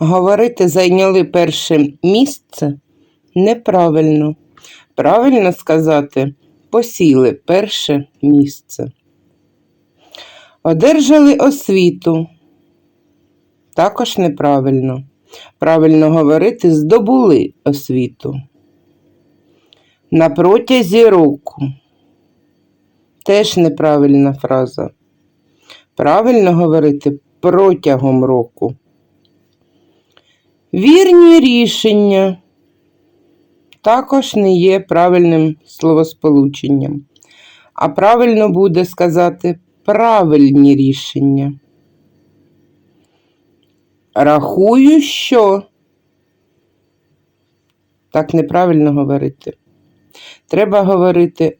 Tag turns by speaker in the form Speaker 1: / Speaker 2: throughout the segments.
Speaker 1: Говорити зайняли перше місце неправильно. Правильно сказати посіли перше місце. Одержали освіту. Також неправильно. Правильно говорити здобули освіту. На протязі року. Теж неправильна фраза. Правильно говорити протягом року. Вірні рішення також не є правильним словосполученням. А правильно буде сказати правильні рішення. Рахую, що. Так неправильно говорити. Треба говорити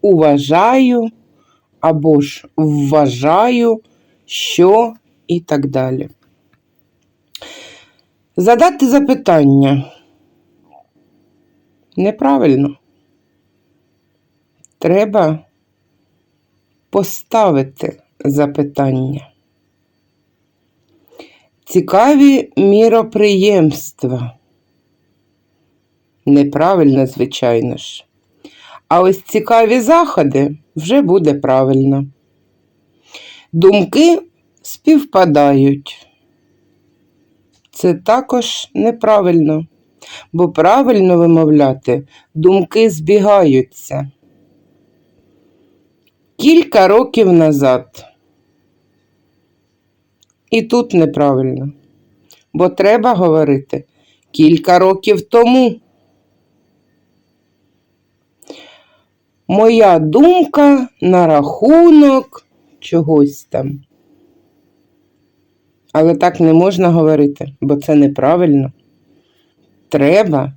Speaker 1: уважаю або ж вважаю, що і так далі. Задати запитання. Неправильно. Треба поставити запитання. Цікаві міроприємства. Неправильно, звичайно ж. А ось цікаві заходи вже буде правильно. Думки співпадають. Це також неправильно, бо правильно вимовляти думки збігаються. Кілька років назад. І тут неправильно, бо треба говорити кілька років тому. Моя думка на рахунок чогось там. Але так не можна говорити, бо це неправильно. Треба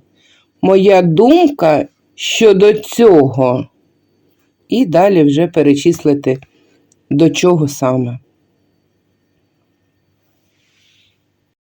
Speaker 1: моя думка щодо цього. І далі вже перечислити, до чого саме.